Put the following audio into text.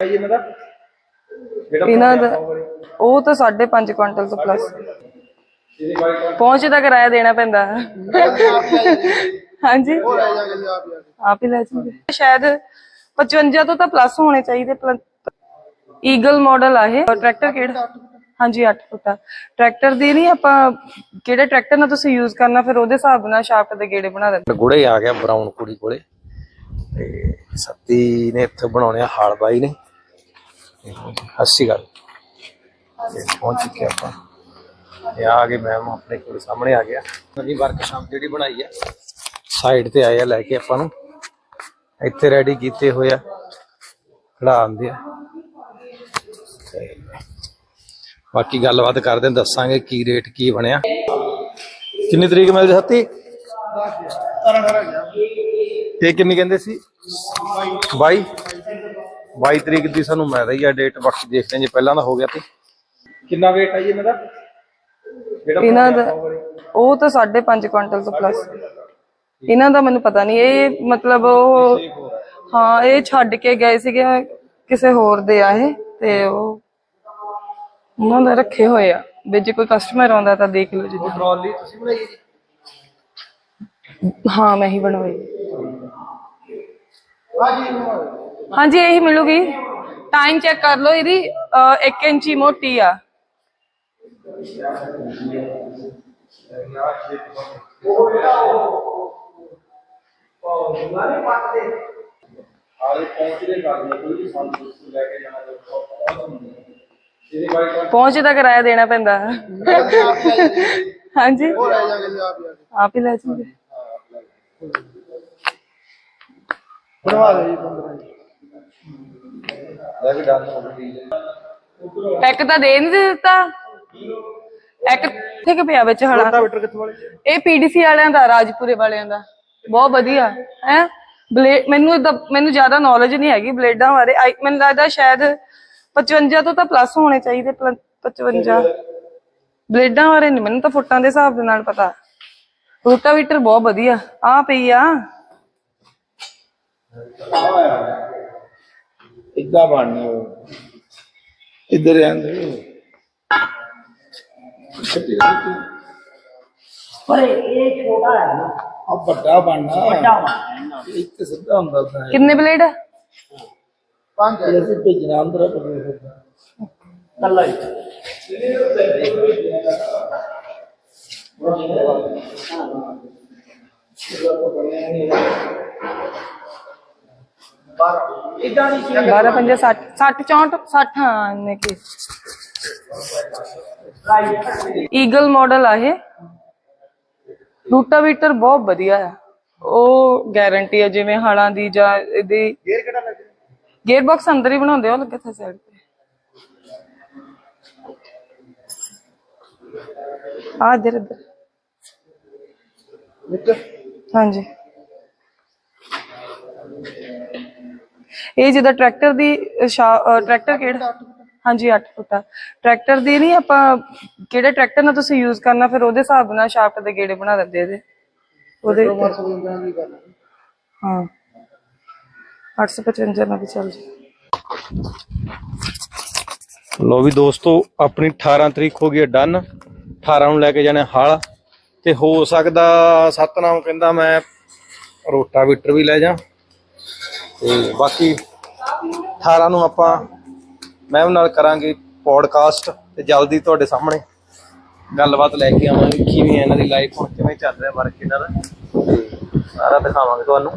ਹੈ ਜੀ ਇਹਨਾਂ ਦਾ? ਜਿਹੜਾ ਇਹਨਾਂ ਦਾ ਉਹ ਤਾਂ 5.5 ਕੁਇੰਟਲ ਤੋਂ ਪਲੱਸ ਪਹੁੰਚ ਦਾ ਕਿਰਾਇਆ ਦੇਣਾ ਪੈਂਦਾ। ਹੈ ਹਾਂਜੀ ਆਪ ਹੀ ਲੈ ਜਾਓਗੇ ਸ਼ਾਇਦ 55 ਤੋਂ ਤਾਂ ਪਲੱਸ ਹੋਣੇ ਚਾਹੀਦੇ ਈਗਲ ਮਾਡਲ ਆ ਇਹ। ਟਰੈਕਟਰ ਕਿਹੜਾ? ਹਾਂਜੀ 8 ਫੁੱਟਾ ਟਰੈਕਟਰ ਦੀ ਨਹੀਂ ਆਪਾਂ ਕਿਹੜੇ ਟਰੈਕਟਰ ਨਾਲ ਤੁਸੀਂ ਯੂਜ਼ ਕਰਨਾ ਫਿਰ ਉਹਦੇ ਹਿਸਾਬ ਨਾਲ ਸ਼ਾਫਟ ਦੇ ਗੇੜੇ ਬਣਾ ਦਿੰਦੇ। ਗੁੜੇ ਆ ਗਿਆ ਬਰਾਊਨ ਕੁੜੀ ਕੋਲੇ। ਤੇ ਸੱਤੀ ਨੇ ਇੱਥੇ ਬਣਾਉਣੇ ਹਾਲ ਬਾਈ ਨੇ। ਤੇ ਪਹੁੰਚ ਚੁੱਕੇ ਆਪਾਂ। ਇਹ ਆ ਗਏ ਮੈਮ ਆਪਣੇ ਕੋਲ ਸਾਹਮਣੇ ਆ ਗਿਆ। ਨਵੀਂ ਵਰਕਸ਼ਾਪ ਜਿਹੜੀ ਬਣਾਈ ਆ ਸਾਈਡ ਤੇ ਆਏ ਆ ਲੈ ਕੇ ਆਪਾਂ ਨੂੰ। ਇੱਥੇ ਰੈਡੀ ਕੀਤੇ ਹੋਏ ਆ ਖੜਾ ਆਂਦੇ ਆ। ਤੇ ਬਾਕੀ ਗੱਲਬਾਤ ਕਰਦੇ ਹਾਂ, ਦੱਸਾਂਗੇ ਕੀ ਰੇਟ ਕੀ ਬਣਿਆ। ਕਿੰਨੀ ਤਰੀਕ ਮਿਲਦੀ ਸੱਤੀ? ਇਹ ਕਿੰਨੀ ਕਹਿੰਦੇ ਸੀ? 22 22 ਤਰੀਕ ਦੀ ਸਾਨੂੰ ਮਿਲ ਰਹੀ ਆ ਡੇਟ ਬਾਕੀ ਦੇਖਦੇ ਹਾਂ ਜੇ ਪਹਿਲਾਂ ਦਾ ਹੋ ਗਿਆ ਤੇ ਕਿੰਨਾ weight ਹੈ ਜੀ ਇਹਨਾਂ ਦਾ? ਜਿਹੜਾ ਇਹਨਾਂ ਦਾ ਉਹ ਤਾਂ 5.5 ਕੁਇੰਟਲ ਤੋਂ ਪਲੱਸ ਇਹਨਾਂ ਦਾ ਮੈਨੂੰ ਪਤਾ ਨਹੀਂ ਇਹ ਮਤਲਬ ਉਹ ਹਾਂ ਇਹ ਛੱਡ ਕੇ ਗਏ ਸੀਗੇ ਕਿਸੇ ਹੋਰ ਦੇ ਆ ਇਹ ਤੇ ਉਹ ਉਹਨਾਂ ਨੇ ਰੱਖੇ ਹੋਏ ਆ। ਵੀ ਜੇ ਕੋਈ ਕਸਟਮਰ ਆਉਂਦਾ ਤਾਂ ਦੇਖ ਲਓ ਟਰਾਲੀ ਤੁਸੀਂ ਬਣਾਈ ਹੈ ਜੀ? ਹਾਂ ਮੈਂ ਹੀ ਬਣਵਾਈ। ਹਾਂਜੀ, ਇਹੀ ਮਿਲੂਗੀ। ਟਾਈਮ ਚੈੱਕ ਕਰ ਲਓ ਇਹਦੀ 1 ਇੰਚੀ ਮੋਟੀ ਆ। ਪਹੁੰਚ ਦਾ ਕਿਰਾਇਆ ਦੇਣਾ ਪੈਂਦਾ। ਹਾਂਜੀ। ਆਪ ਹੀ ਲੈ ਜਾਓਗੇ ਬਣਵਾ ਦੇ ਜੀ 15 ਲੈ ਵੀ ਡਨ ਹੋ। ਗਈ ਇੱਕ ਤਾਂ ਦੇ ਨਹੀਂ ਦਿੱਤਾ। ਇੱਕ ਕੁ ਪਿਆ ਵਿੱਚ ਹਲਾ? ਰੋਟਾਵੇਟਰ ਕਿੱਥੋਂ ਵਾਲੇ? ਇਹ ਪੀਡੀਸੀ ਵਾਲਿਆਂ ਦਾ ਰਾਜਪੁਰੇ ਵਾਲਿਆਂ ਦਾ। ਬਹੁਤ ਵਧੀਆ। ਹੈ? ਬਲੇਡ ਮੈਨੂੰ ਏਦਾਂ ਮੈਨੂੰ ਜ਼ਿਆਦਾ ਨੌਲੇਜ ਨਹੀਂ ਹੈਗੀ ਬਲੇਡਾਂ ਬਾਰੇ। ਆਈ- ਮੈਨੂੰ ਲੱਗਦਾ ਸ਼ਾਇਦ 55 ਤੋਂ ਤਾਂ ਪਲੱਸ ਹੋਣੇ ਚਾਹੀਦੇ ਪਲ- 55 ਬਲੇਡਾਂ ਬਾਰੇ ਨਹੀਂ ਮੈਨੂੰ ਤਾਂ ਫੁੱਟਾਂ ਦੇ ਹਿਸਾਬ ਦੇ ਨਾਲ ਪਤਾ। ਰੋਟਾਵੀਟਰ ਬਹੁਤ ਵਧੀਆ। ਆ ਪਈ ਆ। ਇਦਾਂ ਬਣਨੀ ਉਹ ਇੱਧਰ ਆਂਦੇ ਪਰ ਇਹ ਛੋਟਾ ਹੈ ਨਾ। ਆ ਵੱਡਾ ਬਣਨਾ। ਵੱਡਾ ਵਾ ਇੱਕ ਸਿੱਧਾ ਹੁੰਦਾ ਤਾਂ ਕਿੰਨੇ ਬਲੇਡ? ਪੰਜ ਅਸੀਂ ਭੇਜਣਾ ਅੰਦਰ ਪ੍ਰਦੇਸ਼ ਦਾ ਕੱਲਾ ਹੀ। ਇਦਾਂ ਦੀ ਚੀਜ਼ 12 5 60 60 64 60 ਹਾਂ ਇੰਨੇ ਕੀ। ਈਗਲ ਮਾਡਲ ਆ ਇਹ। ਰੂਟਾਵੀਟਰ ਬਹੁਤ ਵਧੀਆ ਹੈ ਉਹ ਗਾਰੰਟੀ ਹੈ ਜਿਵੇਂ ਹਲਾਂ ਦੀ ਜਾਂ ਇਹਦੀ ਗੇਅਰ ਕਿਹੜਾ ਲੱਗ ਗੇਅਰ ਬਾਕਸ ਅੰਦਰ ਹੀ ਬਣਾਉਂਦੇ ਹੋ ਲੱਗੇ ਥੇ ਸਾਈਡ ਤੇ। ਆ ਇੱਧਰ ਹਾਂਜੀ। ਇਹ ਜਿਹਦਾ ਟਰੈਕਟਰ ਦੀ ਟਰੈਕਟਰ ਕਿਹੜਾ? ਹਾਂਜੀ 8 ਫੁੱਟਾ ਟਰੈਕਟਰ ਦੀ ਨਹੀਂ ਆਪਾਂ ਕਿਹੜੇ ਟਰੈਕਟਰ ਨਾਲ ਤੁਸੀਂ ਯੂਜ਼ ਕਰਨਾ ਫਿਰ ਉਹਦੇ ਹਿਸਾਬ ਨਾਲ ਸ਼ਾਫਟ ਦੇ ਗੇੜੇ ਬਣਾ ਦਿੰਦੇ ਇਹਦੇ। ਉਹਦੇ ਹਾਂ। 855 ਨਾਲ ਵੀ ਚੱਲ ਜੀ ਲੋ ਵੀ ਦੋਸਤੋ ਆਪਣੀ 18 ਤਰੀਕ ਹੋ ਗਈ ਹੈ ਡਨ 18 ਨੂੰ ਲੈ ਕੇ ਜਾਣੇ ਹਲ। ਤੇ ਹੋ ਸਕਦਾ ਸਤਨਾਮ ਕਹਿੰਦਾ ਮੈਂ ਰੋਟਾਵੀਟਰ ਵੀ ਲੈ ਜਾ। ਤੇ ਬਾਕੀ 18 ਨੂੰ ਆਪਾਂ ਮੈਮ ਨਾਲ ਕਰਾਂਗੇ ਪੋਡਕਾਸਟ ਤੇ ਜਲਦੀ ਤੁਹਾਡੇ ਸਾਹਮਣੇ ਗੱਲਬਾਤ ਲੈ ਕੇ ਆਵਾਂਗੇ, ਕਿਵੇਂ ਇਹਨਾਂ ਦੀ ਲਾਈਫ ਹੁਣ, ਕਿਵੇਂ ਚੱਲ ਰਿਹਾ ਵਰਕ ਇਹਨਾਂ ਦਾ। ਤੇ ਸਾਰਾ ਦਿਖਾਵਾਂਗੇ ਤੁਹਾਨੂੰ।